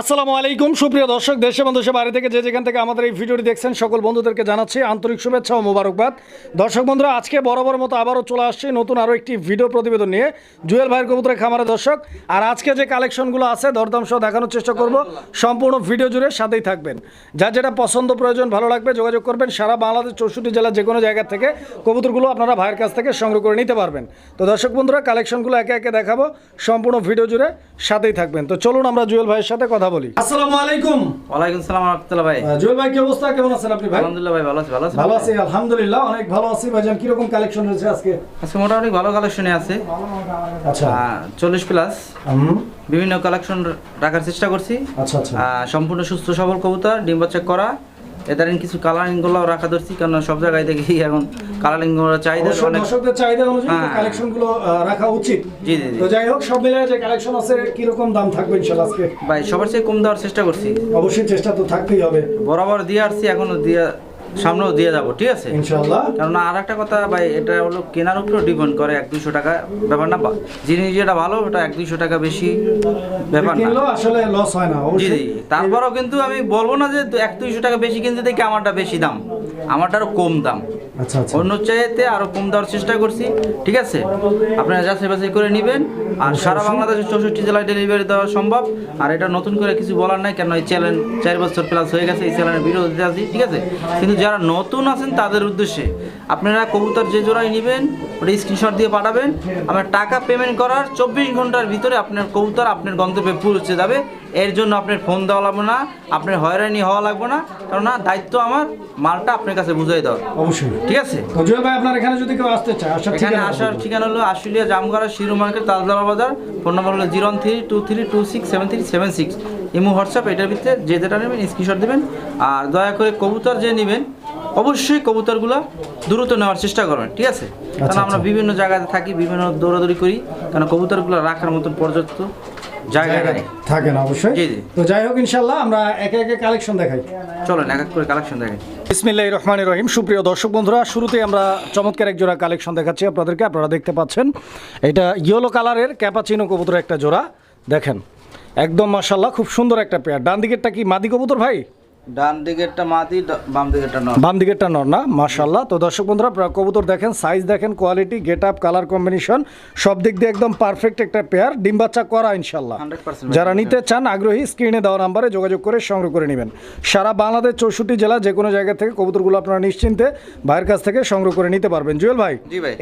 আসসালামু আলাইকুম, সুপ্রিয় দর্শক, দেশে এবং দেশের বাইরে থেকে যে যেখান থেকে আমাদের এই ভিডিওটি দেখছেন, সকল বন্ধুদেরকে জানাচ্ছি আন্তরিক শুভেচ্ছা ও মোবারকবাদ। দর্শক বন্ধুরা, আজকে বরাবর মতো আবারও চলে আসছি নতুন আরও একটি ভিডিও প্রতিবেদন নিয়ে। জুয়েল ভাইয়ের কবুতরের খামারে দর্শক, আর আজকে যে কালেকশনগুলো আছে, দরদাম সহ দেখানোর চেষ্টা করব। সম্পূর্ণ ভিডিও জুড়ে সাথেই থাকবেন। যার যেটা পছন্দ প্রয়োজন, ভালো লাগবে, যোগাযোগ করবেন সারা বাংলাদেশ চৌষট্টি জেলার যে কোনো জায়গা থেকে। কবুতরগুলো আপনারা ভাইয়ের কাছ থেকে সংগ্রহ করে নিতে পারবেন। তো দর্শক বন্ধুরা, কালেকশনগুলো একে একে দেখাবো, সম্পূর্ণ ভিডিও জুড়ে সাথেই থাকবেন। তো চলুন আমরা জুয়েল ভাইয়ের সাথে কথা বলি। আসসালামু আলাইকুম। ওয়ালাইকুম সালাম রহমতুল্লাহ ভাই। জুয়েল ভাই কি অবস্থা? কেমন আছেন আপনি ভাই? আলহামদুলিল্লাহ ভাই ভালো আছি ভালো আছি। ভালো আছি আলহামদুলিল্লাহ অনেক ভালো আছি। ভাইজান কীরকম কালেকশন রয়েছে আজকে? আজকে মোটামুটি ভালো কালেকশনে আছে। আচ্ছা। চল্লিশ প্লাস হুম, বিভিন্ন কালেকশন রাখার চেষ্টা করছি। আচ্ছা আচ্ছা। সম্পূর্ণ সুস্থ সবল কবুতর ডিম বাচ্চা করা। এদারিন কিছু কালারিংগুলো রাখা ধরছি কারণ সব জায়গায় দেখি এখন কালারিংগুলো চাহিদা দর্শকদের চাহিদা অনুযায়ী হ্যাঁ। কালেকশনগুলো রাখা উচিত। জি জি জি। তো যাই হোক সব মিলে যে কালেকশন আছে কি রকম দাম থাকবে ইনশাআল্লাহ আজকে? ভাই সবার চেয়ে কম দেওয়ার চেষ্টা করছি। অবশ্যই চেষ্টা তো থাকতেই হবে। বরাবর দিয়ে আসছি এখনও দিয়ে সামনেও দিয়ে যাব ঠিক আছে? কারণ আর একটা কথা ভাই এটা হলো কেনার উপরে ডিপেন্ড করে এক দুশো টাকা ব্যাপার না জিনিস যেটা ভালো ওটা এক দুশো টাকা বেশি ব্যাপার না। আসলে লস হয় না জি জি তারপরেও কিন্তু আমি বলব না যে এক দুইশো টাকা বেশি কিনতে দেখি আমারটা বেশি দাম আমারটারও কম দাম। অন্য চাইতে আরও কম দেওয়ার চেষ্টা করছি ঠিক আছে? আপনারা যাচাই বাছাই করে নেবেন আর সারা বাংলাদেশের চৌষট্টি জেলায় ডেলিভারি দেওয়া সম্ভব। আর এটা নতুন করে কিছু বলার নাই কেন এই চ্যানেল চার বছর প্লাস হয়ে গেছে এই চ্যানেলের ভিডিও দিতে আছি ঠিক আছে? কিন্তু যারা নতুন আছেন তাদের উদ্দেশ্যে আপনারা কবুতর যে জোড়াই নেবেন ওটা স্ক্রিনশট দিয়ে পাঠাবেন। আপনার টাকা পেমেন্ট করার চব্বিশ ঘণ্টার ভিতরে আপনার কবুতর আপনার গন্তব্যে পৌঁছে যাবে। এর জন্য আপনার ফোন দেওয়া লাগবে না আপনার হয়রানি হওয়া লাগবে না কারণ না দায়িত্ব আমার মালটা আপনার কাছে বুঝাই দেওয়া। অবশ্যই। ঠিক আছে? ভাই আপনার এখানে যদি কেউ আসতে চায় এখানে ঠিকানা আসার। ঠিকানা হলো আশুলিয়া জামগড়া শিরু মার্কেট তাজদারা বাজার ফোন নম্বর হলো zero three two three two six seven three seven six. Imo WhatsApp এটার ভিতরে যে যেটা নেবেন স্ক্রিনশট দেবেন। আর দয়া করে কবুতর যে নেবেন অবশ্যই কবুতরগুলো দ্রুত নেওয়ার চেষ্টা করবেন ঠিক আছে? কারণ আমরা আচ্ছা। বিভিন্ন জায়গাতে থাকি বিভিন্ন দৌড়াদৌড়ি করি কারণ কবুতরগুলো রাখার মতন পর্যাপ্ত। জায়গা জায়গা থাকে না অবশ্যই। তো যাই হোক ইনশাল্লাহ আমরা একে একে কালেকশন দেখাই। চলেন এক এক করে কালেকশন দেখাই। বিসমিল্লাহ রহমান রহিম। সুপ্রিয় দর্শক বন্ধুরা শুরুতে আমরা চমৎকার এক জোড়া কালেকশন দেখাচ্ছি আপনাদেরকে। আপনারা দেখতে পাচ্ছেন এটা ইয়েলো কালারের ক্যাপাচিনো কবুতর একটা জোড়া। দেখেন একদম মাসাল্লাহ খুব সুন্দর একটা পেয়ার ডান দিকেরটা কি মাদি কবুতর ভাই? ডান দিকেরটা মাদি বাম দিকেরটা নয় বাম দিকেরটা নর না? মাশাল্লাহ তো দর্শক বন্ধুরা আপনারা কবুতর দেখেন সাইজ দেখেন quality get up colour combination সব দিক দিয়ে একদম পারফেক্ট একটা পেয়ার ডিম বাচ্চা করা ইনশাল্লাহ যারা নিতে চান আগ্রহী স্ক্রিনে দেওয়া নাম্বারে যোগাযোগ করে সংগ্রহ করে নেবেন। সারা বাংলাদেশ চৌষট্টি জেলা যে কোনো জায়গা থেকে কবুতরগুলো আপনারা নিশ্চিন্তে ভাইয়ের কাছ থেকে সংগ্রহ করে নিতে পারবেন। জুয়েল ভাই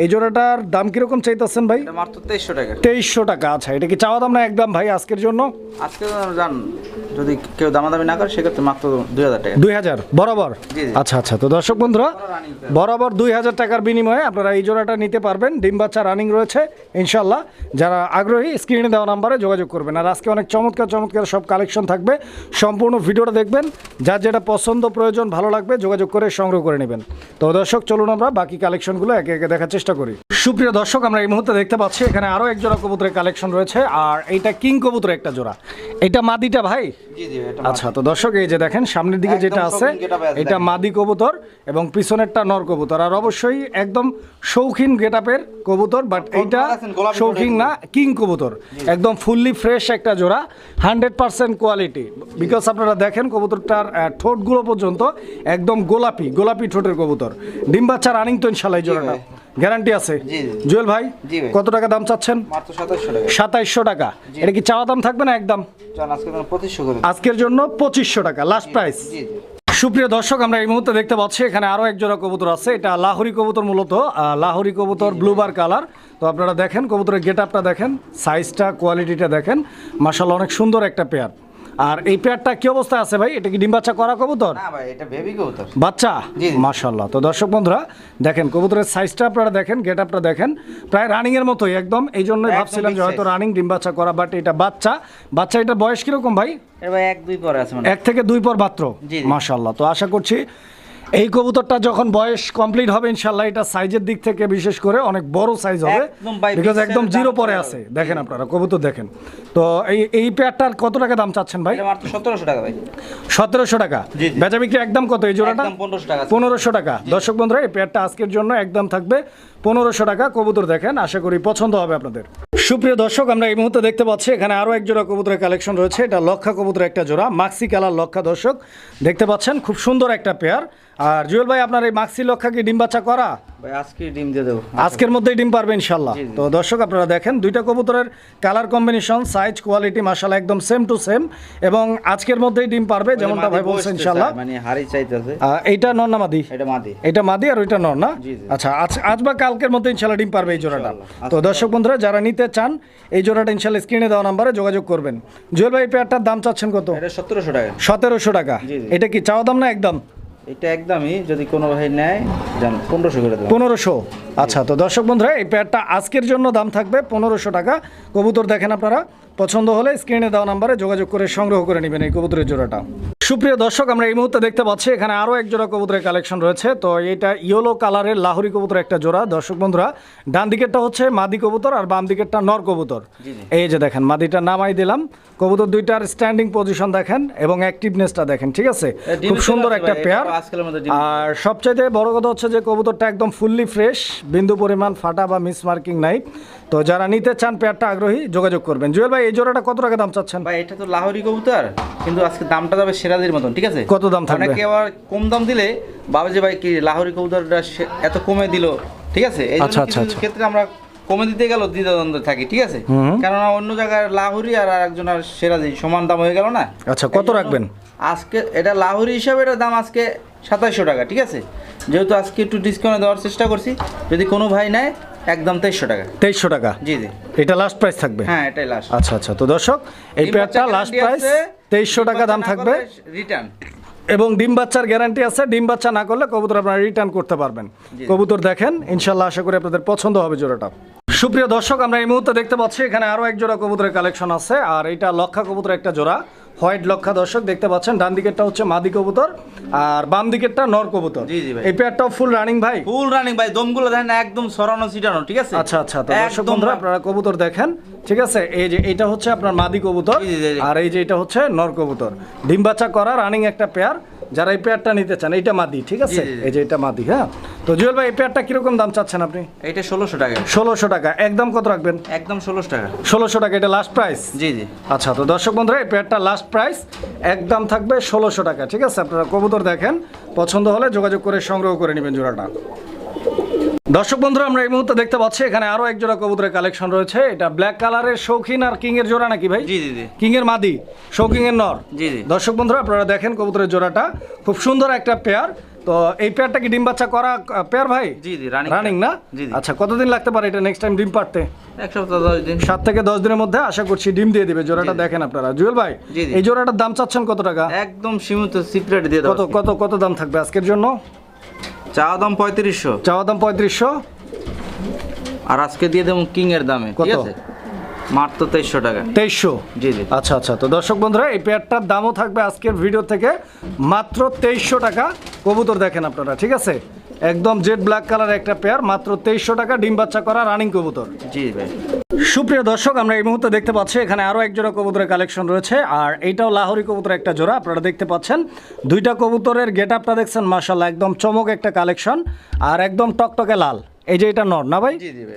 এই জোড়াটার দাম কীরকম চাইতেছেন ভাই? মাত্র তেইশশো টাকা। তেইশশো টাকা আচ্ছা এটা কি চাওয়া দাম না একদম ভাই আজকের জন্য? আজকে জান যদি কেউ দামাদামি না করে সেক্ষেত্রে মাত্র দুই হাজার টাকা। দুই হাজার বরাবর। আচ্ছা আচ্ছা। তো দর্শক বন্ধুরা বরাবর দুই হাজার টাকার বিনিময়ে আপনারা এই জোড়াটা নিতে পারবেন। ডিম বাচ্চা রানিং রয়েছে ইনশাল্লাহ যারা আগ্রহী স্ক্রিনে দেওয়া নাম্বারে যোগাযোগ করবেন। আর আজকে অনেক চমৎকার চমৎকার সব কালেকশন থাকবে। সম্পূর্ণ ভিডিওটা দেখবেন। যার যেটা পছন্দ প্রয়োজন ভালো লাগবে যোগাযোগ করে সংগ্রহ করে নেবেন। তো দর্শক চলুন আমরা বাকি কালেকশনগুলো একে একে দেখার চেষ্টা করি। সুপ্রিয় দর্শক আমরা এই মুহূর্তে দেখতে পাচ্ছি এখানে আরও এক জোড়া কবুতরের কালেকশন রয়েছে। আর এইটা কিং কবুতরের একটা জোড়া। এটা মাদিটা ভাই? আচ্ছা তো দর্শক এই যে দেখেন সামনের দিকে যেটা আছে এটা মাদি কবুতর এবং পিছনেরটা নর কবুতর। আর অবশ্যই একদম শৌখিন গেটাপের কবুতর বাট এইটা শৌখিন না কিং কবুতর। একদম ফুললি ফ্রেশ একটা জোড়া হান্ড্রেড পার্সেন্ট কোয়ালিটি। বিকজ আপনারা দেখেন কবুতরটার ঠোঁটগুলো পর্যন্ত একদম গোলাপি গোলাপি ঠোঁটের কবুতর। ডিম বাচ্চা রানিং তো ইনশাল্লাহ জোড়াটা। গ্যারান্টি আছে। জুয়েল ভাই কত টাকা দাম চাচ্ছেন? সাতাইশশো টাকা। এটা কি চাওয়া দাম থাকবে না একদম? আজকের জন্য পঁচিশশো টাকা লাস্ট প্রাইস সুপ্রিয় দর্শক আমরা এই মুহূর্তে দেখতে পাচ্ছি এখানে আরও এক জোড়া কবুতর আছে। এটা লাহোরি কবুতর মূলত লাহোরি কবুতর ব্লুবার কালার। তো আপনারা দেখেন কবুতরের গেট আপটা দেখেন সাইজটা কোয়ালিটিটা দেখেন। মাসাল্লাহ অনেক সুন্দর একটা পেয়ার আর এই পেয়ারটা কি অবস্থায় আছে ভাই? এটা কি ডিম বাচ্চা করা কবুতর? না ভাই এটা বেবি কবুতর। বাচ্চা? জি, জি। তো দর্শক বন্ধুরা দেখেন কবুতরের সাইজটা আপনারা দেখেন গেট আপটা দেখেন। প্রায় রানিং এর মতোই একদম। এই জন্যই ভাবছিলাম যে হয়তো রানিং ডিম বাচ্চা করা বাট এটা বাচ্চা। বাচ্চা এটা বয়স কীরকম ভাই? এক দুই পর আছে মানে এক থেকে দুই পর মাত্র। জি, জি। তো আশা করছি এই কবুতরটা যখন বয়স কমপ্লিট হবে ইনশাল্লাহ এটা সাইজের দিক থেকে বিশেষ করে অনেক বড় সাইজ হবে। বিকজ একদম জিরো পরে আছে। দেখেন আপনারা কবুতর দেখেন। তো এই এই পেয়ারটার কত টাকা দাম চাচ্ছেন ভাই? এটা মাত্র সতেরোশো টাকা ভাই। সতেরোশো টাকা। বেচা বিক্রি একদম কত এই জোড়াটা? একদম পনেরোশো টাকা। পনেরোশো টাকা। দর্শক বন্ধুরা এই পেয়ারটা আজকের জন্য একদম থাকবে। পনেরোশো টাকা কবুতর দেখেন। আশা করি পছন্দ হবে আপনাদের। সুপ্রিয় দর্শক, আমরা এই মুহূর্তে দেখতে পাচ্ছি, এখানে আরও এক জোড়া কবুতরের কালেকশন রয়েছে। এটা লক্ষা কবুতরের একটা জোড়া মাক্সি কালার লক্ষা দর্শক। দেখতে পাচ্ছেন, খুব সুন্দর একটা পেয়ার আর জুয়েল ভাই, আপনার এই মাক্সি লক্ষা কি ডিম বাচ্চা করা? ভাই আজকে ডিম দিয়ে দেবো। আজকের মধ্যেই ডিম পারবে ইনশাল্লাহ। তো দর্শক আপনারা দেখেন দুইটা কবুতরের কালার কম্বিনেশন সাইজ কোয়ালিটি মাসালা একদম সেম টু সেম এবং আজকের মধ্যেই ডিম পারবে যেমনটা ভাই বলছে ইনশাল্লাহ মানে হাড়ি চাইতেছে। এইটা নর না মাদি? এটা মাদি। এটা মাদি আর ওইটা নর না। আচ্ছা আজ আজ বা কালকের মধ্যে ইনশাল্লাহ ডিম পারবে এই জোড়াটা। তো দর্শক বন্ধুরা যারা নিতে চান এই জোড়াটা ইনশাল্লাহ স্ক্রিনে দেওয়া নাম্বারে যোগাযোগ করবেন। জুয়েল ভাই পেয়ারটার দাম চাচ্ছেন কত? এটা সতেরোশো টাকা। সতেরোশো টাকা। এটা কি চাওয়া দাম না একদম? এটা একদমই যদি কোনো ভাই নেয় জান পনেরোশো করে পনেরোশো? আচ্ছা তো দর্শক বন্ধুরা, এই প্যাডটা আজকের জন্য দাম থাকবে পনেরোশো টাকা। কবুতর দেখেন আপনারা পছন্দ হলে স্ক্রিনে দেওয়া নাম্বারে যোগাযোগ করে সংগ্রহ করে নেবেন এই কবুতরের জোড়াটা। সুপ্রিয় দর্শক আমরা এই মুহূর্তে দেখতে পাচ্ছি এখানে আরও এক জোড়া কবুতরের কালেকশন রয়েছে। তো এটা ইয়েলো কালারের লাহোরি কবুতর একটা জোড়া। দর্শক বন্ধুরা ডান দিকেরটা হচ্ছে মাদি কবুতর আর বাম দিকেরটা নর কবুতর। এই যে দেখেন মাদিটা নামাই দিলাম। কবুতর দুইটার স্ট্যান্ডিং পজিশন দেখেন এবং অ্যাক্টিভনেসটা দেখেন ঠিক আছে? খুব সুন্দর একটা পেয়ার আর সবচাইতে বড় কথা হচ্ছে যে কবুতরটা একদম ফুললি ফ্রেশ বিন্দু পরিমাণ ফাটা বা মিস মার্কিং নাই। তো যারা নিতে চান পেয়ারটা আগ্রহী যোগাযোগ করবেন। জুয়েল ভাই এই জোড়াটা কত টাকা দাম চাচ্ছেন? ভাই এটা তো লাহোরি কবুতর কিন্তু আজকে দামটা যাবে সেরাদের মতন ঠিক আছে? কত দাম থাকবে? অনেকে আবার কম দাম দিলে বাবা যে ভাই কি লাহোরি কবুতরটা এত কমে দিল ঠিক আছে? এই আচ্ছা, আচ্ছা, আচ্ছা। ক্ষেত্রে আমরা কমে দিতে গেল দ্বিধাদ্বন্দ্ব থাকি ঠিক আছে। কেননা অন্য জায়গায় লাহোরি আর একজন আর সেরাজি সমান দাম হয়ে গেল না? আচ্ছা কত রাখবেন? আজকে এটা লাহোরি হিসাবে এটা দাম আজকে সাতাইশশো টাকা ঠিক আছে? যেহেতু আজকে একটু ডিসকাউন্ট দেওয়ার চেষ্টা করছি যদি কোনো ভাই নেয় একদম তেইশশো টাকা। তেইশশো টাকা? জি জি। এটা লাস্ট প্রাইস থাকবে? হ্যাঁ এটাই লাস্ট আচ্ছা আচ্ছা। তো দর্শক এই পেয়ারটা লাস্ট প্রাইস তেইশশো টাকা দাম থাকবে। রিটার্ন এবং ডিম বাচ্চার গ্যারান্টি আছে। ডিম বাচ্চা না করলে কবুতর আপনারা রিটার্ন করতে পারবেন। কবুতর দেখেন ইনশাল্লাহ আশা করি আপনাদের পছন্দ হবে জোড়াটা। সুপ্রিয় দর্শক আমরা এই মুহূর্তে দেখতে পাচ্ছি এখানে আরও এক জোড়া কবুতরের কালেকশন আছে। আর এটা লক্ষা কবুতরের একটা জোড়া। হোয়াইট লক্ষা দর্শক দেখতে পাচ্ছেন ডান দিকেরটা হচ্ছে মাদি কবুতর আর বাম দিকেরটা নর কবুতর। জি, জি ভাই। এই পেয়ারটাও ফুল রানিং ভাই? ফুল রানিং ভাই দমগুলো দেখেন একদম সরানো সিটানো ঠিক আছে? আচ্ছা আচ্ছা তো দর্শক বন্ধুরা আপনারা কবুতর দেখেন ঠিক আছে? এই যে এটা হচ্ছে আপনার মাদি কবুতর। আর এই যে এটা হচ্ছে নর কবুতর। ডিম বাচ্চা করা রানিং একটা পেয়ার যারা এই পেয়ারটা নিতে চান এইটা মাদি ঠিক আছে। এই যে এটা মাদি হ্যাঁ? তো জুয়েল ভাই এই পেয়ারটা কীরকম দাম চাচ্ছেন আপনি? এটা ষোলোশো টাকা। ষোলোশো টাকা। একদম কত রাখবেন? একদম ষোলোশো টাকা। ষোলোশো টাকা এটা লাস্ট প্রাইস জি জি। আচ্ছা তো দর্শক বন্ধুরা এই পেয়ারটা লাস্ট প্রাইস একদম থাকবে ষোলোশো টাকা ঠিক আছে? আপনারা কবুতর দেখেন পছন্দ হলে যোগাযোগ করে সংগ্রহ করে নেবেন জোড়াটা। দর্শক বন্ধুরা আমরা এই মুহূর্তে দেখতে পাচ্ছি এখানে আরও এক জোড়া কবুতরের কালেকশন রয়েছে। এটা ব্ল্যাক কালারের শৌখিন আর কিং এর জোড়া নাকি ভাই? জি জি কিং এর মাদি শৌকিং এর নর। জি জি। দর্শক বন্ধুরা আপনারা দেখেন কবুতরের জোড়াটা। খুব সুন্দর একটা পেয়ার তো এই পেয়ারটা কি ডিম বাচ্চা করা পেয়ার ভাই? জি জি রানিং রানিং না? জি জি। আচ্ছা কতদিন লাগতে পারে এটা নেক্সট টাইম ডিম পারতে এক সপ্তাহ দশ দিন। সাত থেকে দশ দিনের মধ্যে আশা করছি ডিম দিয়ে দিবে জোড়াটা দেখেন আপনারা। জুয়েল ভাই। এই জোড়াটার দাম চাচ্ছেন কত টাকা? একদম সীমিত সিপ্রেট দিয়ে কত কত কত দাম থাকবে আজকের জন্য? চা দাম পঁয়ত্রিশশো। চাওয়া দাম পঁয়ত্রিশশো। আর আজকে দিয়ে দেবো কিং এর দামে ঠিক কত? আছে? মাত্র তেইশশো টাকা। তেইশশো? জি জি। আচ্ছা আচ্ছা। তো দর্শক বন্ধুরা এই পেয়ারটার দামও থাকবে আজকের ভিডিও থেকে মাত্র তেইশশো টাকা। কবুতর দেখেন আপনারা ঠিক আছে? একদম জেড ব্ল্যাক কালার একটা পেয়ার মাত্র তেইশশো টাকা ডিম বাচ্চা করা রানিং কবুতর। জি ভাই। সুপ্রিয় দর্শক আমরা এই মুহূর্তে দেখতে পাচ্ছি এখানে আরও এক জোড়া কবুতরের কালেকশন রয়েছে আর এইটাও লাহোরি কবুতর একটা জোড়া আপনারা দেখতে পাচ্ছেন। দুইটা কবুতরের গেট আপটা দেখছেন মার্শাল্লাহ একদম চমক একটা কালেকশন আর একদম টকটকে লাল। এই যে এটা নর না ভাই।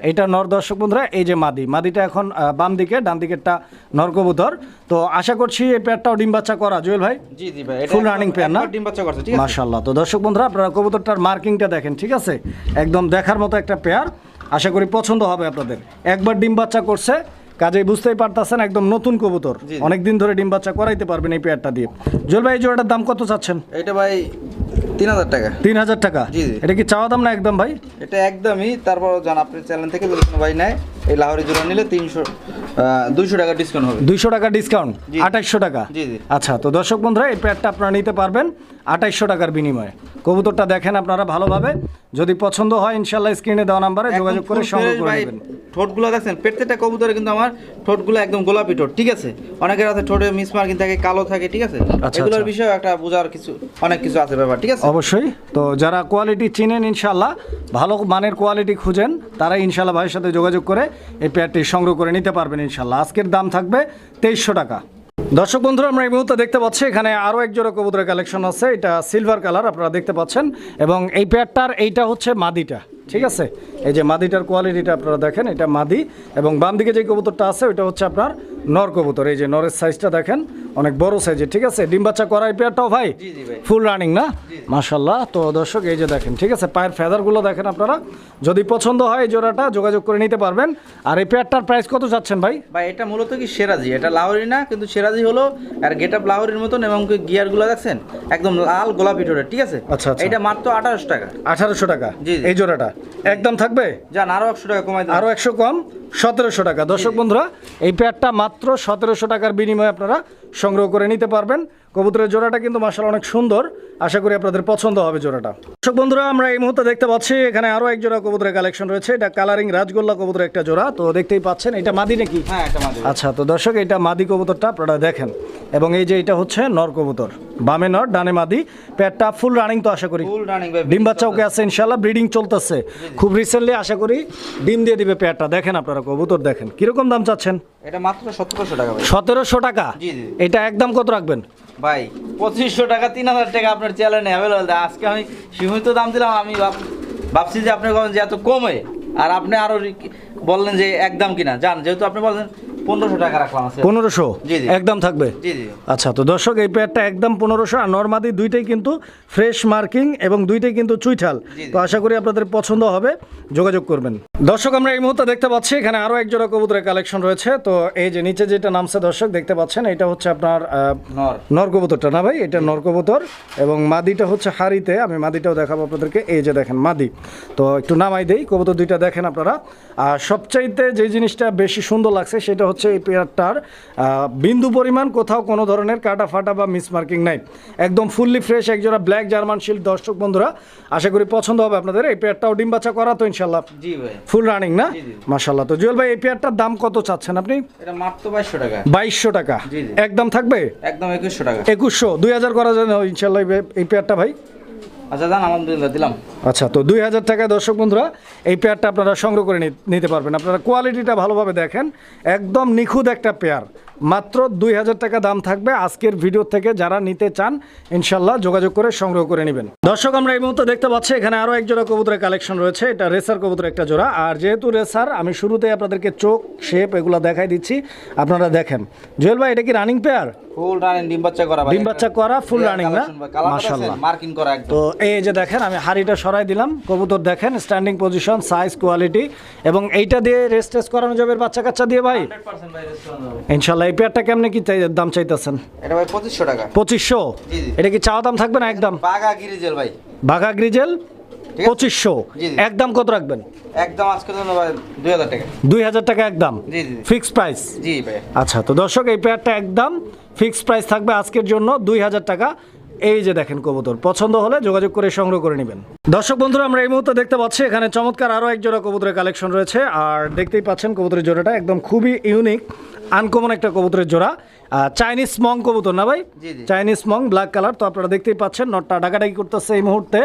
এইটা নর দর্শক বন্ধুরা এই যে মাদি মাদিটা এখন বাম দিকে ডান দিকেরটা নর কবুতর। তো আশা করছি এই পেয়ারটাও ডিম বাচ্চা করা জুয়েল ভাই? জি জি ভাই ফুল রানিং pair না? ডিম বাচ্চা করছে ঠিক আছে? মাশাআল্লাহ। তো দর্শক বন্ধুরা আপনারা কবুতরটার মার্কিংটা দেখেন ঠিক আছে? একদম দেখার মতো একটা পেয়ার। আশা করি পছন্দ হবে আপনাদের। একবার ডিম বাচ্চা করছে কাজেই বুঝতেই পারতাছেন একদম নতুন কবুতর। জি, জি। অনেক দিন ধরে ডিম বাচ্চা করাইতে পারবেন এই পেয়ারটা দিয়ে। জল ভাই এই জোড়াটার দাম কত চাচ্ছেন? এটা ভাই তিন হাজার টাকা। তিন হাজার টাকা। এটা কি চাওয়া দাম না একদম ভাই? এটা একদমই তারপর জান আপনার চ্যানেল থেকে কোনো ভাই নেয় এই লাহোরি জোড়া নিলে তিনশো দুইশো টাকা ডিসকাউন্ট হবে। দুইশো টাকা ডিসকাউন্ট জি। আঠাইশশো টাকা? জি, জি। আচ্ছা তো দর্শক বন্ধুরা এই পেয়ারটা আপনারা নিতে পারবেন। আঠাইশশো টাকার বিনিময়ে। কবুতরটা দেখেন আপনারা ভালোভাবে। যদি পছন্দ হয় ইনশাল্লাহ স্ক্রিনে দেওয়া নাম্বারে যোগাযোগ করে সংগ্রহ করে নেবেন। ঠোঁটগুলো দেখছেন প্রত্যেকটা কবুতরে কিন্তু আমার ঠোঁটগুলো একদম গোলাপি ঠোঁট ঠিক আছে? অনেকের আছে ঠোঁটে মিস মার্কিং থাকে কালো থাকে ঠিক আছে? আচ্ছা, এগুলোর আচ্ছা। বিষয়ে একটা বোঝার কিছু অনেক কিছু আছে ব্যাপার ঠিক আছে? অবশ্যই। তো যারা কোয়ালিটি চিনেন ইনশাল্লাহ ভালো মানের কোয়ালিটি খুঁজেন তারা ইনশাল্লাহ ভাইয়ের সাথে যোগাযোগ করে এই পেয়ারটি সংগ্রহ করে নিতে পারবেন ইনশাল্লাহ আজকের দাম থাকবে তেইশশো টাকা। দর্শক বন্ধুরা, আমরা এই মুহূর্তে দেখতে পাচ্ছি, এখানে আরও এক কবুতরের কালেকশন আছে। এটা সিলভার কালার আপনারা দেখতে পাচ্ছেন। এবং এই পেয়ারটার এইটা হচ্ছে মাদিটা। ঠিক আছে? এই যে মাদিটার কোয়ালিটিটা আপনারা দেখেন এটা মাদি এবং বাম দিকে যে কবুতরটা আছে ওইটা হচ্ছে আপনার নর কবুতর। এই যে নরের সাইজটা দেখেন অনেক বড় সাইজের ঠিক আছে? ডিম বাচ্চা পেয়ারটাও ভাই ফুল রানিং না? মাশাল্লাহ তো দর্শক এই যে দেখেন ঠিক আছে? পায়ের ফেদারগুলো দেখেন আপনারা। যদি পছন্দ হয় এই জোড়াটা যোগাযোগ করে নিতে পারবেন। আর এই পেয়ারটার প্রাইস কত যাচ্ছেন ভাই? ভাই এটা মূলত কি সেরাজি? এটা লাহোরি না কিন্তু সেরাজি হলো আর গেট আপ লাহোরির মতন এবং গিয়ারগুলো দেখছেন? একদম লাল গোলাপি টোরে ঠিক আছে? আচ্ছা, আচ্ছা। এটা মাত্র আঠারোশো টাকা। আঠারোশো টাকা। এই জোড়াটা? একদম থাকবে? যান আরও একশো টাকা কমাই আরও আরও একশো কম? সতেরোশো টাকা। দর্শক বন্ধুরা এই প্যাডটা মাত্র সতেরোশো টাকার বিনিময়ে আপনারা সংগ্রহ করে নিতে পারবেন। কবুতরের জোড়াটা কিন্তু মাসাল অনেক সুন্দর। আশা করি আপনাদের পছন্দ হবে জোড়াটা। দর্শক বন্ধুরা আমরা এই মুহূর্তে দেখতে পাচ্ছি এখানে আরও এক জোড়া কবুতরের কালেকশন রয়েছে। এটা কালারিং রাজগোল্লা কবুতরের একটা জোড়া। তো দেখতেই পাচ্ছেন এটা মাদি নাকি? হ্যাঁ আচ্ছা তো দর্শক এটা মাদি কবুতরটা আপনারা দেখেন। এবং এই যে এটা হচ্ছে নর কবুতর। বামে নর ডানে মাদি। পেটটা ফুল রানিং তো আশা করি। ডিম বাচ্চা ওকে আছে ইনশাল্লাহ ব্রিডিং চলতেছে। খুব রিসেন্টলি আশা করি ডিম দিয়ে দিবে পেয়ারটা দেখেন আপনারা কবুতর দেখেন। কীরকম দাম চাচ্ছেন? এটা মাত্র সতেরোশো টাকা সতেরোশো টাকা। এটা একদম কত রাখবেন? ভাই, পঁচিশশো টাকা, তিন হাজার টাকা আপনার চ্যানেলে অ্যাভেলেবল আজকে আমি সীমিত দাম দিলাম, আমি ভাব- ভাবছি যে আপনি যে এত কমে, আর আপনি আরও বললেন যে একদম কিনা। জান যেহেতু আপনি বললেন পনেরোশো টাকা রাখলাম পনেরোশো? জি, জি। একদম থাকবে? আচ্ছা তো দর্শক এই পেয়ারটা একদম পনেরোশো আর নর্মাদি দুইটাই কিন্তু ফ্রেশ মার্কিং এবং দুইটাই কিন্তু চুইঠাল। তো আশা করি আপনাদের পছন্দ হবে যোগাযোগ করবেন। দর্শক আমরা এই মুহূর্তে দেখতে পাচ্ছি এখানে আরও এক জোড়া কবুতরের কালেকশন রয়েছে। তো এই যে নিচে যেটা নামছে দর্শক দেখতে পাচ্ছেন এটা হচ্ছে আপনার নর। কবুতরটা না ভাই? এটা নর কবুতর এবং মাদিটা হচ্ছে হাড়িতে। আমি মাদিটাও দেখাবো আপনাদেরকে। এই যে দেখেন মাদি। তো একটু নামাই দেই কবুতর দুইটা দেখেন আপনারা। আর সবচাইতে যে জিনিসটা বেশি সুন্দর লাগছে সেটা হচ্ছে এই পেয়ারটার বিন্দু পরিমাণ কোথাও কোনো ধরনের কাটা ফাটা বা মিসমার্কিং নাই। একদম ফুললি ফ্রেশ একজোড়া ব্ল্যাক জার্মান শিল্ড দর্শক বন্ধুরা আশা করি পছন্দ হবে আপনাদের। এই পেয়ারটাও ডিম বাচ্চা করা তো ইনশাল্লাহ ফুল রানিং না। মাশাল্লাহ তো জুয়েল ভাই এই পেয়ারটার দাম কত চাচ্ছেন আপনি? এটা মাত্র বাইশশো টাকা। বাইশশো। একদম থাকবে? একদম একুশশো টাকা। একুশশো। দুই হাজার করা যায় না ইনশাল্লাহ এই পেয়ারটা ভাই। আচ্ছা জান, আলহামদুলিল্লাহ, দিলাম। আচ্ছা তো দুই হাজার টাকায় দর্শক বন্ধুরা, এই পেয়ারটা আপনারা সংগ্রহ করে নিতে পারবেন। আপনারা কোয়ালিটিটা ভালোভাবে দেখেন। একদম নিখুঁত একটা পেয়ার মাত্র দুই হাজার টাকা দাম থাকবে আজকের ভিডিও থেকে যারা নিতে চান ইনশাল্লাহ যোগাযোগ করে সংগ্রহ করে নেবেন। দর্শক আমরা এই মুহূর্তে দেখতে পাচ্ছি এখানে আরও এক জোড়া কবুতরের কালেকশন রয়েছে। এটা রেসার কবুতরের একটা জোড়া। আর যেহেতু রেসার আমি শুরুতে আপনাদেরকে চোখ শেপ এগুলো দেখাই দিচ্ছি। আপনারা দেখেন। জুয়েল ভাই এটা কি রানিং পেয়ার ফুল রানিং ডিম বাচ্চা করা ডিম বাচ্চা করা ফুল রানিং না? মাশাল্লাহ মার্কিং করা একদম। তো এই যে দেখেন আমি হাড়িটা সরাই দিলাম। কবুতর দেখেন স্ট্যান্ডিং পজিশন সাইজ কোয়ালিটি এবং এইটা দিয়ে রেস্ট টেস্ট করানো যাবে বাচ্চা কাচ্চা দিয়ে ভাই? 100% এই পেয়ারটা কেমনে কি চাই- দাম চাইতেছেন? এটা ভাই পঁচিশশো টাকা। পঁচিশশো? জি, জি। এটা কি চাওয়া দাম থাকবে না একদম? বাগা গিরিজেল ভাই। বাঘা গ্রিজেল? ঠিক আছে। পঁচিশশো? জি, জি। একদম কত রাখবেন? একদম আজকের জন্য ভাই দুই হাজার টাকা। দুই হাজার টাকা একদম? জি জি ফিক্স প্রাইস? জি ভাই। আচ্ছা তো দর্শক এই পেয়ারটা একদম ফিক্স প্রাইস থাকবে আজকের জন্য দুই হাজার টাকা। এই যে দেখেন কবুতর পছন্দ হলে যোগাযোগ করে সংগ্রহ করে নেবেন। দর্শক বন্ধুরা আমরা এই মুহূর্তে দেখতে পাচ্ছি এখানে চমৎকার আরও এক জোড়া কবুতরের কালেকশন রয়েছে। আর দেখতেই পাচ্ছেন কবুতরের জোড়াটা একদম খুবই ইউনিক। আনকমন একটা কবুতরের জোড়া। চাইনিজ মং কবুতর না ভাই। চাইনিজ মং ব্ল্যাক কালার তো আপনারা দেখতেই পাচ্ছেন নটটা ডাকাডাকি করতেছে এই মুহূর্তে।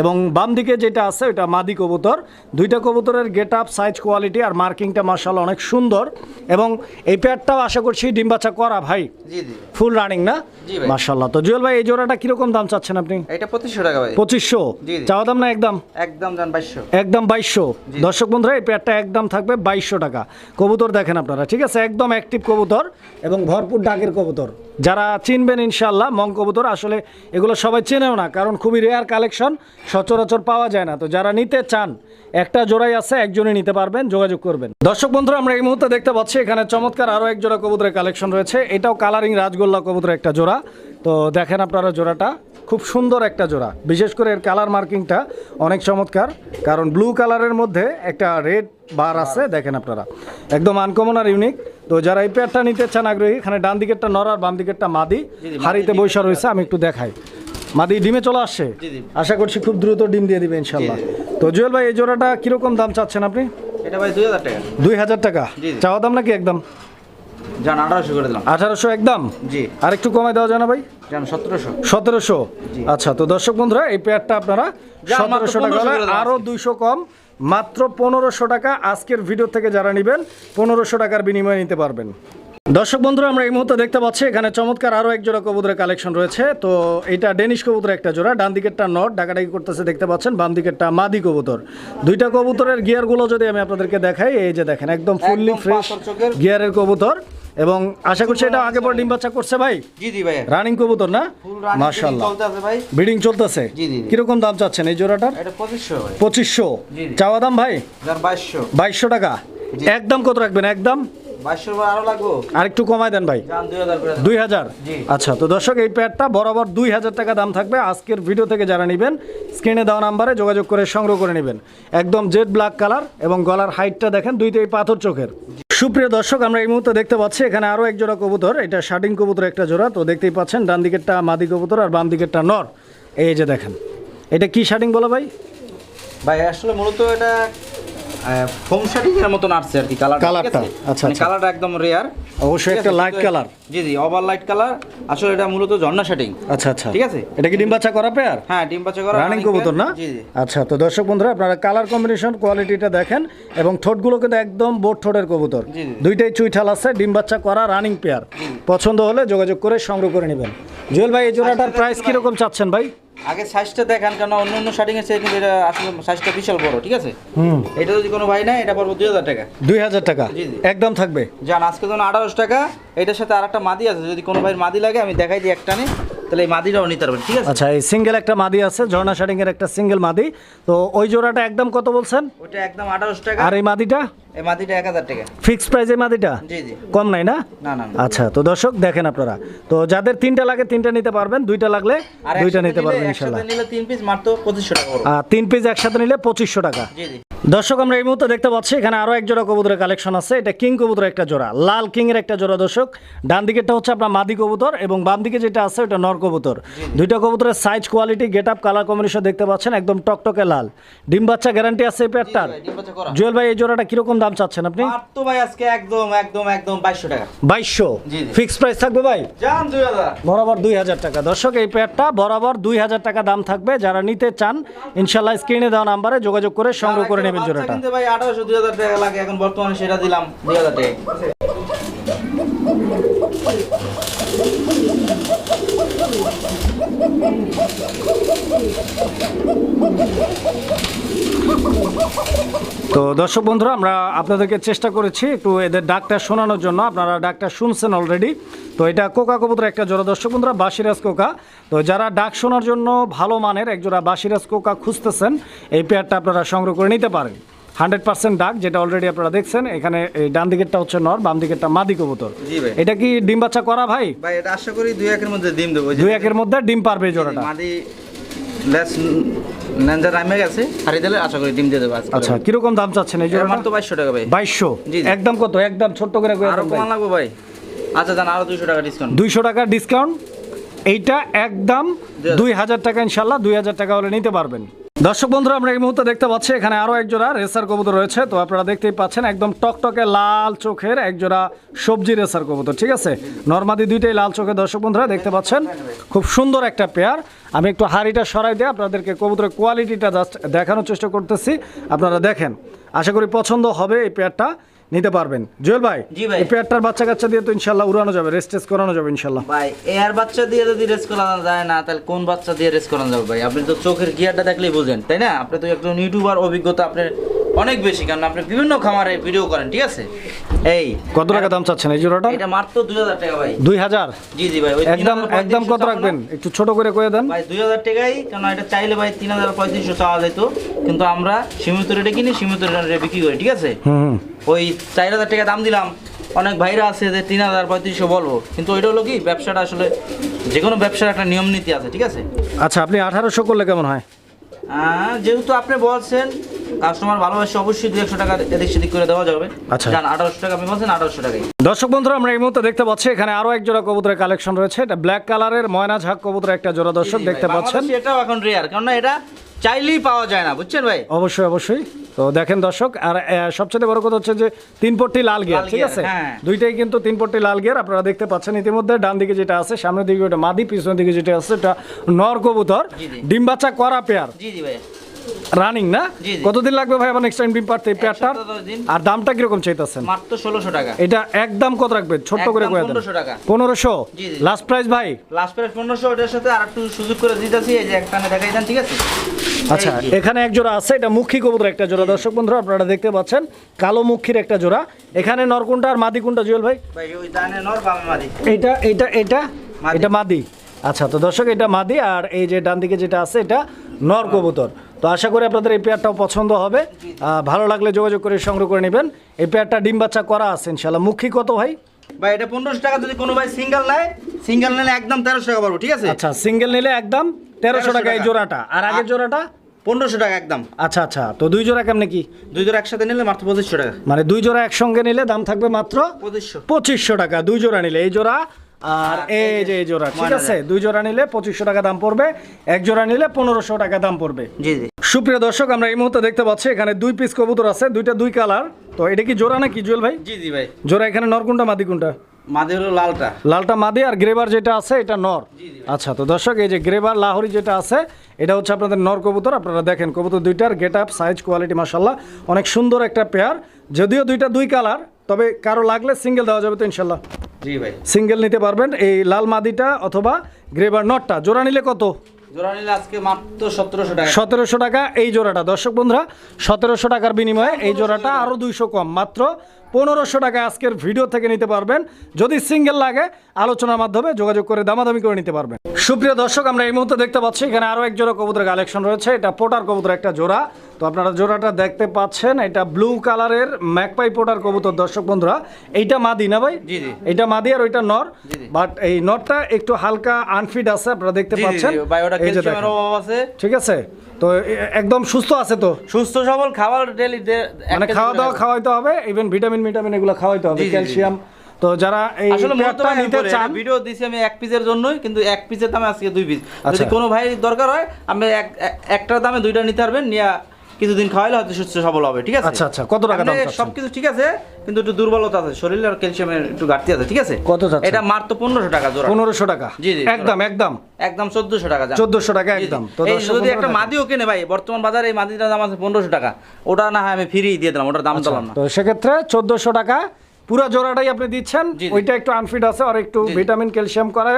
এবং বাম দিকে যেটা আছে ওইটা মাদি কবুতর। দুইটা কবুতরের গেট আপ সাইজ কোয়ালিটি আর মার্কিংটা মার্শাল অনেক সুন্দর। এবং এই প্যাডটাও আশা করছি ডিম বাচ্চা করা ভাই। ফুল রানিং না। মার্শাল্লাহ তো জুয়েল ভাই এই জোড়াটা কীরকম দাম চাচ্ছেন আপনি? এটা পঁচিশশো টাকা ভাই। পঁচিশশো। চাওয়া দাম না একদম? একদম বাইশশো। একদম বাইশশো। দর্শক বন্ধুরা এই প্যাডটা একদম থাকবে বাইশশো টাকা। কবুতর দেখেন আপনারা ঠিক আছে? একদম অ্যাক্টিভ কবুতর এবং ভরপুর ডাকের কবুতর। যারা চিনবেন ইনশাল্লাহ মং কবুতর, আসলে এগুলো সবাই চেনেও না, কারণ খুবই রেয়ার কালেকশন সচরাচর পাওয়া যায় না। তো যারা নিতে চান, একটা জোড়াই আছে একজনে নিতে পারবেন, যোগাযোগ করবেন। দর্শক বন্ধুরা, আমরা এই মুহূর্তে দেখতে পাচ্ছি, এখানে চমৎকার আরও এক জোড়া কবুতরের কালেকশন রয়েছে। এটাও কালারিং রাজগোল্লা কবুতরের একটা জোড়া। তো দেখেন আপনারা জোড়াটা। খুব সুন্দর একটা জোড়া। বিশেষ করে এর কালার মার্কিংটা অনেক চমৎকার কারণ ব্লু কালারের মধ্যে একটা রেড বার আছে দেখেন আপনারা। একদম আনকমন আর ইউনিক তো যারা এই পেয়ারটা নিতে চান আগ্রহী এখানে ডান দিকেরটা নর আর বাম দিকেরটা মাদি। হাড়িতে বৈশা রয়েছে আমি একটু দেখাই। মাদি ডিমে চলে আসছে। আশা করছি খুব দ্রুত ডিম দিয়ে দিবে ইনশাল্লাহ তো জুয়েল ভাই এই জোড়াটা কীরকম দাম চাচ্ছেন আপনি? এটা ভাই দুই হাজার টাকা। দুই হাজার টাকা। চাওয়া দাম নাকি একদম? আঠারোশো করে দিলাম। আঠারোশো একদম? জি। আর একটু কমাই দেওয়া যায় না ভাই? যান সতেরোশো। সতেরোশো? আচ্ছা তো দর্শক বন্ধুরা এই পেয়ারটা আপনারা সতেরোশো টাকা 1500 হলে করে দাও আরও দুইশো কম মাত্র পনেরোশো টাকা আজকের ভিডিও থেকে যারা নেবেন পনেরোশো টাকার বিনিময়ে নিতে পারবেন। দর্শক বন্ধুরা আমরা এই মুহূর্তে দেখতে পাচ্ছি এখানে চমৎকার আরও এক জোড়া কবুতরের কালেকশন রয়েছে। তো এটা ডেনিশ কবুতর একটা জোড়া ডান দিকেরটা নট ডাকাডাকি করতেছে দেখতে পাচ্ছেন বাম দিকেরটা মাদি কবুতর। দুইটা কবুতরের গিয়ারগুলো যদি আমি আপনাদেরকে দেখাই এই যে দেখেন একদম ফুললি ফ্রেশ গিয়ারের কবুতর। এবং আশা করছি এটা আগে পর ডিম বাচ্চা করছে ভাই? জি জি ভাই রানিং কবুতর না? ফুল রানিং মাশাল্লাহ চলতে ভাই। ব্রিডিং চলতেছে? জি। কীরকম দাম চাচ্ছেন এই জোড়াটার? এটা পঁচিশশো ভাই। পঁচিশশো। জি, জি। চাওয়া দাম ভাই? যার বাইশশো। বাইশশো টাকা। একদম কত রাখবেন? একদম? বাইশশো আরও লাগবো। আর একটু কমায় দেন ভাই। দুই হাজার। আচ্ছা তো দর্শক এই প্যাডটা বরাবর দুই হাজার টাকা দাম থাকবে। আজকের ভিডিও থেকে যারা নেবেন স্ক্রিনে দেওয়া নাম্বারে যোগাযোগ করে সংগ্রহ করে নেবেন। একদম জেড ব্ল্যাক কালার এবং গলার হাইটটা দেখেন দুইটাই পাথর চোখের। সুপ্রিয় দর্শক, আমরা এই মুহূর্তে দেখতে পাচ্ছি এখানে আরও এক জোড়া কবুতর। এটা শার্টিং কবুতর একটা জোড়া। তো দেখতেই পাচ্ছেন, ডান দিকেরটা মাদি কবুতর আর বাম দিকেরটা নর। এই যে দেখেন, এটা কি শার্টিং বলো ভাই? ভাই, আসলে মূলত এটা ফোম মতন আসছে আর কি কালার কালারটা, আচ্ছা, আচ্ছা। কালারটা একদম রেয়ার অবশ্যই একটা লাইট কালার জি জি ওভার লাইট কালার আসলে এটা মূলত ঝর্ণা আচ্ছা আচ্ছা। ঠিক আছে। এটা কি ডিম বাচ্চা করা পেয়ার হ্যাঁ ডিম বাচ্চা করা রানিং কবুতর না? জি জি। আচ্ছা তো দর্শক বন্ধুরা আপনারা কালার কম্বিনেশন কোয়ালিটিটা দেখেন এবং ঠোঁটগুলো কিন্তু একদম বোট ঠোঁটের কবুতর। দুইটাই চুইঠাল আছে ডিম বাচ্চা করা রানিং পেয়ার পছন্দ হলে যোগাযোগ করে সংগ্রহ করে নেবেন। জুয়েল ভাই এই জোড়াটার আচ্ছা, প্রাইস ভাই। কীরকম চাচ্ছেন ভাই? আগে সাইজটা দেখান কারণ অন্য অন্য শাটিং এর চেয়ে কিন্তু এটা আসলে সাইজটা বিশাল বড় ঠিক আছে? হুম। এটা যদি কোনো ভাই নেয় এটা পড়ব দুই হাজার টাকা। দুই হাজার টাকা। একদম থাকবে? যান আজকে ধরুন আঠারোশো টাকা এটার সাথে আর একটা মাদি আছে যদি কোনো ভাইয়ের মাদি লাগে আমি দেখাই দিই একটা নিই তাহলে এই মাদিটাও নিতে পারবেন ঠিক আছে? আচ্ছা এই সিঙ্গেল একটা মাদি আছে ঝর্ণা শাড়িং এর একটা সিঙ্গেল মাদি। তো ওই জোড়াটা একদম কত বলছেন? ওটা একদম আঠারোশো টাকা। আর এই মাদিটা? এই মাদিটা এক হাজার টাকা। ফিক্স প্রাইস মাদিটা জি জি। কম নাই না? না না না। আচ্ছা তো দর্শক দেখেন আপনারা। তো যাদের তিনটা লাগে তিনটা নিতে পারবেন দুইটা লাগলে দুইটা নিতে পারবেন নিলে তিন পিস মাত্র পঁচিশশো টাকা আর তিন পিস একসাথে নিলে টাকা। জি জি। দর্শক আমরা এই মুহূর্তে দেখতে পাচ্ছি এখানে আরও এক জোড়া কবুতরের কালেকশন আছে। এটা কিং কবুতর একটা জোড়া লাল কিং এর একটা জোড়া দর্শক। ডান দিকেরটা হচ্ছে আপনার মাদি কবুতর এবং বাম দিকে যেটা আছে ওটা নর কবুতর। দুইটা কবুতরের size quality get up colour combination দেখতে পাচ্ছেন একদম টকটকে লাল। ডিম বাচ্চা গ্যারান্টি আছে এই করা। জুয়েল ভাই এই জোড়াটা কীরকম দাম চাচ্ছেন আপনি? মাত্র ভাই আজকে একদম একদম একদম বাইশশো টাকা। বাইশশো? জি, জি। ফিক্স প্রাইস থাকবে ভাই? দুই হাজার। বরাবর দুই হাজার টাকা। দর্শক এই পেয়ারটা বরাবর দুই হাজার টাকা দাম থাকবে। যারা নিতে চান ইনশাল্লাহ স্ক্রিনে দেওয়া নাম্বারে যোগাযোগ করে সংগ্রহ করে নেবেন জোড়াটা। কিন্তু ভাই আঠারোশো দুই হাজার টাকা লাগে। এখন বর্তমানে সেটা দিলাম দুই হাজার টাকা। তো দর্শক বন্ধুরা আমরা আপনাদেরকে চেষ্টা করেছি একটু এদের ডাকটা শোনানোর জন্য। আপনারা ডাকটা শুনছেন অলরেডি তো এটা কোকা কবুতর একটা জোড়া। দর্শক বন্ধুরা বাসিরাজ কোকা। তো যারা ডাক শোনার জন্য ভালো মানের এক জোড়া বাসিরাজ কোকা খুঁজতেছেন এই পেয়ারটা আপনারা সংগ্রহ করে নিতে পারেন। হান্ড্রেড পার্সেন্ট ডাক যেটা অলরেডি আপনারা দেখছেন। এখানে এই ডান দিকেরটা হচ্ছে নর বাম দিকেরটা মাদি কবুতর। এটা কি ডিম বাচ্চা করা ভাই? ভাই এটা আশা করি দুই একের মধ্যে ডিম দেবো। দুই একের মধ্যে ডিম পারবে জোড়াটা। মাদি লেস ন্যাঞ্জা নামে গেছে হারিয়ে দিলে আশা করি ডিম দিয়ে দেবো আচ্ছা কীরকম দাম চাচ্ছেন এই এটা তো মাত্র বাইশশো টাকা ভাই। বাইশশো। একদম কত? একদম ছোট্ট করে আরও কম। লাগবে ভাই। আচ্ছা জান আরও দুইশো টাকা ডিসকাউন্ট দুইশো টাকা ডিসকাউন্ট এইটা একদম দুই হাজার টাকা ইনশাল্লাহ দুই হাজার টাকা হলে নিতে পারবেন। দর্শক বন্ধুরা, আমরা এই মুহূর্তে দেখতে পাচ্ছি এখানে আরও একজোড়া রেসার কবুতর রয়েছে। তো আপনারা দেখতেই পাচ্ছেন, একদম টকটকে লাল চোখের একজোড়া সবজি রেসার কবুতর, ঠিক আছে? নর্মাদি দুইটাই লাল চোখের দর্শক বন্ধুরা, দেখতে পাচ্ছেন? খুব সুন্দর একটা পেয়ার। আমি একটু হাড়িটা সরাই দিয়ে আপনাদেরকে কবুতরের কোয়ালিটিটা জাস্ট দেখানোর চেষ্টা করতেছি, আপনারা দেখেন। আশা করি পছন্দ হবে এই পেয়ারটা। নিতে পারবেন। জুয়েল ভাই জি ভাই। পেয়ারটার বাচ্চা কাচ্চা দিয়ে তো ইনশাল্লাহ উড়ানো যাবে রেস্ট টেস্ট করানো যাবে ইনশাল্লাহ। ভাই এয়ার বাচ্চা দিয়ে যদি রেস্ট করানো যায় না তাহলে কোন বাচ্চা দিয়ে রেস্ট করানো যাবে ভাই? আপনি তো চোখের গিয়ারটা দেখলেই বুঝেন তাই না? আপনি তো একজন ইউটিউবার অভিজ্ঞতা আপনার অনেক বেশি কারণ আপনি বিভিন্ন খামারে ভিডিও করেন ঠিক আছে? এই কত টাকা দাম চাচ্ছেন এই জোড়াটা? এটা মাত্র দুই হাজার টাকা ভাই। দুই হাজার? জি জি ভাই একদম একদম কত রাখবেন? একটু ছোট করে কয়ে দেন। ভাই দুই হাজার টাকাই কেন এটা চাইলে ভাই তিন হাজার পঁয়ত্রিশশো চাওয়া যেত। কিন্তু আমরা সীমিত রেটে কিনি সীমিত রেটে বিক্রি করি ঠিক আছে? হুম হুম। ওই চার হাজার টাকা দাম দিলাম। অনেক ভাইরা আছে যে তিন হাজার পঁয়ত্রিশশো বলব। কিন্তু ওইটা হলো কি ব্যবসাটা আসলে যে কোনো ব্যবসার একটা নিয়ম নীতি আছে ঠিক আছে? আচ্ছা আপনি আঠারোশো করলে কেমন হয়? যেহেতু আপনি বলছেন কাস্টমার ভালোবাসে অবশ্যই দু একশো টাকা এদিক সেদিক করে দেওয়া যাবে। আচ্ছা। যান আঠারোশো টাকা আপনি বলছেন আঠারোশো টাকাই। দর্শক বন্ধুরা আমরা এই মুহূর্তে দেখতে পাচ্ছি এখানে আরও এক জোড়া কবুতরের কালেকশন রয়েছে। এটা ব্ল্যাক কালারের ময়না ঝাক কবুতরের একটা জোড়া দর্শক দেখতে পাচ্ছেন। এটাও এখন রেয়ার কারণ এটা চাইলেই পাওয়া যায় না বুঝছেন ভাই? অবশ্যই অবশ্যই। তো দেখেন দর্শক আর সবচেয়ে বড় কথা হচ্ছে যে তিন পট্টি লাল গিয়ার ঠিক আছে? হ্যাঁ। দুইটাই কিন্তু তিন পট্টি লাল গিয়ার আপনারা দেখতে পাচ্ছেন ইতিমধ্যে। ডান দিকে যেটা আছে সামনের দিকে ওটা মাদি পিছনের দিকে যেটা আছে এটা নর কবুতর। ডিম বাচ্চা করা পেয়ার জি জি ভাই। রানিং না। কতদিন লাগবে ভাই আবার নেক্সট টাইম ডিম পারতে পেয়ারটার। আর দামটা কীরকম চাইতেছেন? মাত্র ষোলোশো টাকা। এটা একদম কত রাখবেন ছোট্ট করে কয়ে দেন। 1500 টাকা। পনেরোশো। লাস্ট প্রাইস ভাই? লাস্ট প্রাইস পনেরোশো ওটার সাথে আর একটু সুযোগ করে দিতেছি এই যে একটানে দেখাই দেন ঠিক আছে? আচ্ছা এখানে এক জোড়া আছে এটা মুখী কবুতর একটা জোড়া। দর্শক বন্ধুরা আপনারা দেখতে পাচ্ছেন কালো মুখীর একটা জোড়া। এখানে নরকুন্টা আর মাদি কুন্টা জুয়েল ভাই? ভাই ওই দানে নর বামে মাদি। এইটা এইটা এটা এটা মাদি। আচ্ছা তো দর্শক এটা মাদি আর এই যে ডান দিকে যেটা আছে এটা নর কবুতর। তো আশা করি আপনাদের এই পেয়ারটাও পছন্দ হবে। ভালো লাগলে যোগাযোগ করে সংগ্রহ করে নেবেন। এই পেয়ারটা ডিম বাচ্চা করা আছে ইনশাল্লাহ মুখী কত ভাই? ভাই এটা পনেরোশো টাকা যদি কোনো ভাই সিঙ্গেল নেয় সিঙ্গেল নিলে একদম তেরোশো টাকা পাবো ঠিক আছে? আচ্ছা সিঙ্গেল নিলে একদম তেরোশো টাকা এই। জোড়াটা। আর আগের জোড়াটা? পনেরোশো টাকা একদম। আচ্ছা আচ্ছা তো দুই জোড়া কেমনে কি? দুই জোড়া একসাথে নিলে মাত্র পঁচিশশো টাকা। মানে দুই জোড়া একসঙ্গে নিলে দাম থাকবে মাত্র পঁচিশশো। পঁচিশশো টাকা দুই জোড়া নিলে। এই জোড়া আর এই যে এই জোড়া ঠিক আছে? দুই জোড়া নিলে পঁচিশশো টাকা দাম পড়বে এক জোড়া নিলে পনেরোশো টাকা দাম পড়বে। জি জি। সুপ্রিয় দর্শক আমরা এই মুহূর্তে দেখতে পাচ্ছি এখানে দুই পিস কবুতর আছে দুইটা দুই কালার তো এটা কি জোড়া নাকি জুয়েল ভাই? জি জি ভাই। জোড়া এখানে মাদি কোনটা? মাদি হলো লালটা। লালটা মাদি আর গ্রেবার যেটা আছে এটা নর। আচ্ছা তো দর্শক এই যে গ্রেবার লাহোরি যেটা আছে এটা হচ্ছে আপনাদের নর কবুতর। আপনারা দেখেন কবুতর দুইটার গেট আপ সাইজ কোয়ালিটি মাসাল্লাহ অনেক সুন্দর একটা পেয়ার যদিও দুইটা দুই কালার তবে কারও লাগলে সিঙ্গেল দেওয়া যাবে তো ইনশাল্লাহ। জি ভাই। সিঙ্গেল নিতে পারবেন এই লাল মাদিটা অথবা গ্রেবার নটটা জোড়া নিলে কত? জোড়া নিলে আজকে মাত্র সতেরোশো টাকা। সতেরোশো টাকা এই জোড়াটা। দর্শক বন্ধুরা সতেরোশো টাকার বিনিময়ে এই জোড়াটা আরও দুইশো কম। মাত্র পনেরোশো টাকা আজকের ভিডিও থেকে নিতে পারবেন। যদি সিঙ্গেল লাগে আলোচনার মাধ্যমে যোগাযোগ করে দামাদামি করে নিতে পারবেন। সুপ্রিয় দর্শক আমরা এই মুহূর্তে দেখতে পাচ্ছি এখানে আরও এক জোড়া কবুতরের কালেকশন রয়েছে। এটা পোটার কবুতর একটা জোড়া। তো আপনারা জোড়াটা দেখতে পাচ্ছেন এটা ব্লু কালারের ম্যাকপাই পোটার কবুতর। দর্শক বন্ধুরা এইটা মাদি না ভাই? জি, জি। এটা মাদি আর ওইটা নর। বাট এই নরটা একটু হালকা আনফিট আছে আপনারা দেখতে পাচ্ছেন। ঠিক আছে? তো একদম সুস্থ আছে তো সুস্থ সবল খাবার ডেলি মানে খাওয়া দাওয়া খাওয়াইতে হবে ইভেন ভিটামিন ভিটামিন এগুলো খাওয়াইতে হবে। ক্যালসিয়াম তো যারা এই আমি নিতে চান ভিডিও দিছি আমি এক পিসের জন্যই কিন্তু এক পিসের দামে আজকে দুই পিস যদি আচ্ছা। কোনো ভাই দরকার হয় আমি এক এক- একটার দামে দুইটা নিতে পারবেন নিয়ে কিছুদিন খাওয়াইলে হয়তো সুস্থ সবল হবে ঠিক আছে আচ্ছা, আচ্ছা, কত টাকা দাম চাচ্ছেন? সবকিছু ঠিক আছে কিন্তু একটু দুর্বলতা আছে শরীরে আর ক্যালসিয়ামের একটু ঘাটতি আছে ঠিক আছে কত? এটা মাত্র পনেরোশো টাকা জোড়া পনেরোশো টাকা জি, জি, একদম একদম একদম চোদ্দশো টাকা। চোদ্দশো টাকা। একদম এই যদি একটা। মাদিও কেনে ভাই বর্তমান বাজারে এই মাদিটার দাম আছে পনেরোশো টাকা ওটা না হয় আমি ফ্রি দিয়ে দিলাম ওটার দাম দিলাম না তো সেক্ষেত্রে চোদ্দশো টাকা পুরো জোড়াটাই আপনি দিচ্ছেন। ওইটা একটু আনফিট আছে আর একটু। ভিটামিন ক্যালসিয়াম করে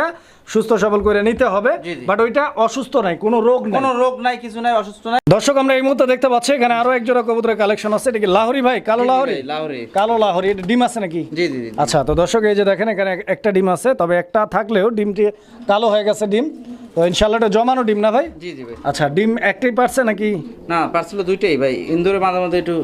সুস্থ সবল করে নিতে হবে। বাট ওইটা অসুস্থ নাই কোনো রোগ নেই। কোনো রোগ নাই কিছু নাই অসুস্থ নাই। দর্শক আমরা এই মুহূর্তে দেখতে পাচ্ছি এখানে আরও এক জোড়া কবুতরের কালেকশন আছে। এটা কি লাহোরি ভাই? কালো লাহোরি? লাহোরি। কালো লাহোরি এটা ডিম আছে নাকি? জি জি আচ্ছা তো দর্শক এই যে দেখেন এখানে একটা ডিম আছে। তবে একটা থাকলেও ডিমটি কালো হয়ে গেছে ডিম। তো ইনশাল্লাহ এটা জমানো ডিম না ভাই? জি জি ভাই। আচ্ছা ডিম একটাই পারছে নাকি? না পার্সেল দুইটাই ভাই। ইন্দোরে মাঝে মাঝে একটু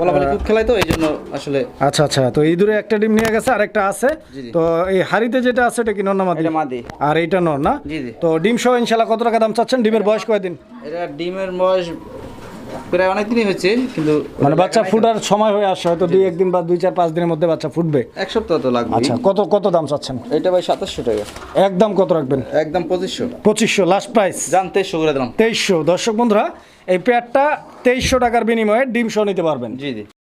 বলাবলি খুব খেলাই তো এই জন্য আসলে আচ্ছা আচ্ছা তো এই একটা ডিম নিয়ে গেছে আর একটা আছে। জি, জি। তো এই হাড়িতে যেটা আছে এটা কি নর না মাদি? মাদি। আর এইটা নর না? জি, জি। তো ডিম সহ কত টাকা দাম চাচ্ছেন? ডিমের বয়স কয়দিন? এটা ডিমের বয়স প্রায় অনেক দিনই হচ্ছে কিন্তু মানে বাচ্চা ফুটার সময় হয়ে আসছে হয়তো দুই একদিন বা দুই চার পাঁচ দিনের মধ্যে বাচ্চা ফুটবে। এক সপ্তাহ তো লাগবে আচ্ছা কত কত দাম চাচ্ছেন? এটা ভাই সাতাশশো টাকা। একদম কত রাখবেন? একদম পঁচিশশো। পঁচিশশো লাস্ট প্রাইস জানতে করে দিলাম তেইশশো। দর্শক বন্ধুরা এই প্যাডটা তেইশশো টাকার বিনিময়ে ডিম সহ নিতে পারবেন। জি জি।